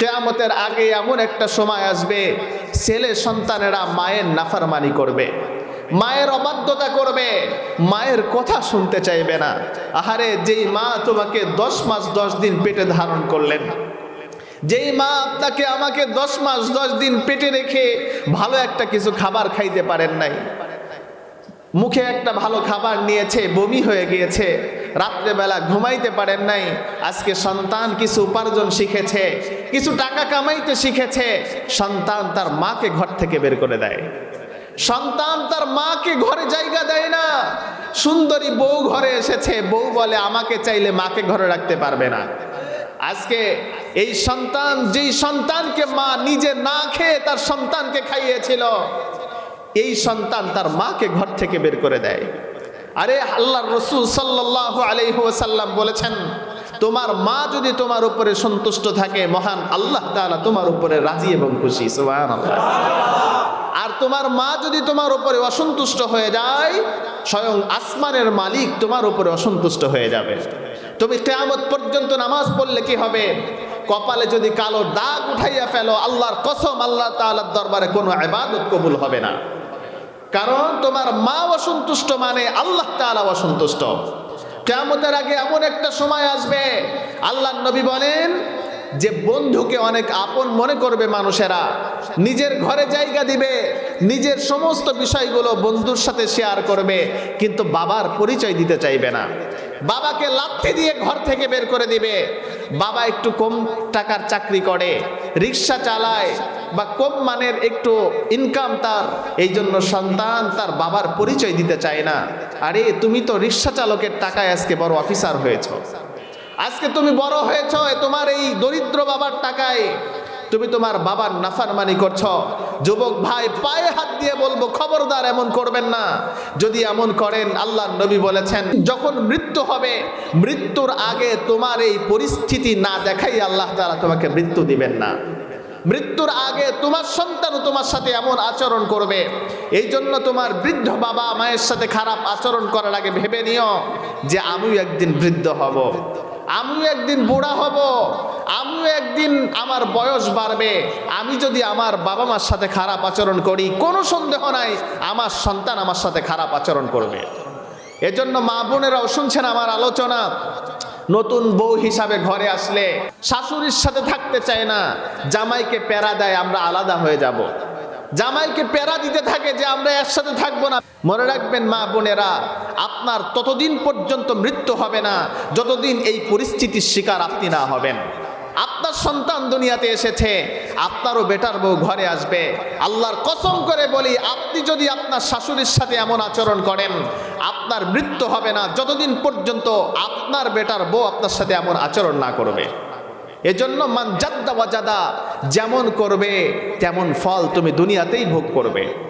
কেয়ামতের আগে এমন একটা সময় আসবে, ছেলে সন্তানেরা মায়ের নাফারমানি করবে, মায়ের অবাধ্যতা করবে, মায়ের কথা শুনতে চাইবে না। আহারে, যেই মা তোমাকে দশ মাস দশ দিন পেটে ধারণ করলেন, যেই মা আপনাকে আমাকে দশ মাস দশ দিন পেটে রেখে ভালো একটা কিছু খাবার খাইতে পারেন নাই, মুখে একটা ভালো খাবার নিয়েছে, বমি হয়ে গিয়েছে রাত্রেবেলা ঘুমাইতে পারেন নাই। আজকে সন্তান কিছু উপার্জন শিখেছে, কিছু টাকা কামাইতে শিখেছে। সন্তান তার মাকে ঘর থেকে বের করে দেয়। সন্তান তার মাকে ঘরে জায়গা দেয় না। সুন্দরী বউ ঘরে এসেছে, বউ বলে, আমাকে চাইলে মাকে ঘরে রাখতে পারবে না। আজকে এই সন্তান, যেই সন্তানকে মা নিজে না খেয়ে তার সন্তানকে খাইয়েছিল, এই সন্তান তার মাকে ঘর থেকে বের করে দেয়। আরে আল্লাহর রসুল সাল্লাহ আলাইসাল্লাম বলেছেন, তোমার মা যদি তোমার উপরে সন্তুষ্ট থাকে, মহান আল্লাহ তাআলা তোমার উপরে রাজি এবং খুশি। সুবহানাল্লাহ। আর তোমার মা যদি তোমার উপরে অসন্তুষ্ট হয়ে যায়, স্বয়ং আসমানের মালিক তোমার উপরে অসন্তুষ্ট হয়ে যাবে। তুমি কেয়ামত পর্যন্ত নামাজ পড়লে কি হবে? কপালে যদি কালো দাগ উঠাইয়া ফেলো, আল্লাহর কসম আল্লাহ তাআলার দরবারে কোনো ইবাদত কবুল হবে না। কারণ তোমার মা অসন্তুষ্ট মানে আল্লাহ তাআলা অসন্তুষ্ট। কেয়ামতের আগে এমন একটা সময় আসবে আল্লাহ নবী বলেন যে বন্ধুকে অনেক আপন মনে করবে মানুষেরা, নিজের ঘরে জায়গা দিবে, নিজের সমস্ত বিষয়গুলো বন্ধুর সাথে শেয়ার করবে, কিন্তু বাবার পরিচয় দিতে চাইবে না। বাবাকে লাথি দিয়ে ঘর থেকে বের করে দিবে। বাবা একটু কম টাকার চাকরি করে রিক্সা চালায় বা কম মানের একটু ইনকাম তার এই জন্য সন্তান তার বাবার পরিচয় দিতে চায় না। আরে, তুমি তো রিক্সা চালকের টাকায় আজকে বড় অফিসার হয়েছ। আজকে তুমি বড় হয়েছ তোমার এই দরিদ্র বাবার টাকায়। তুমি তোমার বাবার নাফারমানি করছ। যুবক ভাই, পায়ে হাত দিয়ে বলব, খবরদার এমন করবেন না। যদি এমন করেন আল্লাহ নবী বলেছেন, যখন মৃত্যু হবে, মৃত্যুর আগে তোমার এই পরিস্থিতি না দেখাই আল্লাহ তারা তোমাকে মৃত্যু দিবেন না। মৃত্যুর আগে তোমার সন্তানও তোমার সাথে এমন আচরণ করবে। এই জন্য তোমার বৃদ্ধ বাবা মায়ের সাথে খারাপ আচরণ করার আগে ভেবে নিও যে, আমিও একদিন বৃদ্ধ হব। আমিও একদিন বুড়া হব। আমিও একদিন আমার বয়স বাড়বে, আমি যদি আমার বাবা মার সাথে খারাপ আচরণ করি, কোনো সন্দেহ নাই, আমার সন্তান আমার সাথে খারাপ আচরণ করবে। এজন্য মা বোনেরাও শুনছেন আমার আলোচনা। নতুন বউ হিসাবে ঘরে আসলে শাশুড়ির সাথে থাকতে চায় না, জামাইকে প্যারা দেয়, আমরা আলাদা হয়ে যাব। জামাইকে প্যারা দিতে থাকে যে আমরা একসাথে থাকব না। মনে রাখবেন মা বোনেরা, আপনার ততদিন পর্যন্ত মৃত্যু হবে না, যতদিন এই পরিস্থিতির শিকার আপনি না হবেন। আপনার সন্তান দুনিয়াতে এসেছে, আপনারও বেটার বউ ঘরে আসবে। আল্লাহর কসম করে বলি, আপনি যদি আপনার শাশুড়ির সাথে এমন আচরণ করেন, আপনার মৃত্যু হবে না। যতদিন পর্যন্ত আপনার বেটার বউ আপনার সাথে এমন আচরণ না করবে। এজন্য মান জাদ্দা যেমন করবে, তেমন ফল তুমি দুনিয়াতেই ভোগ করবে।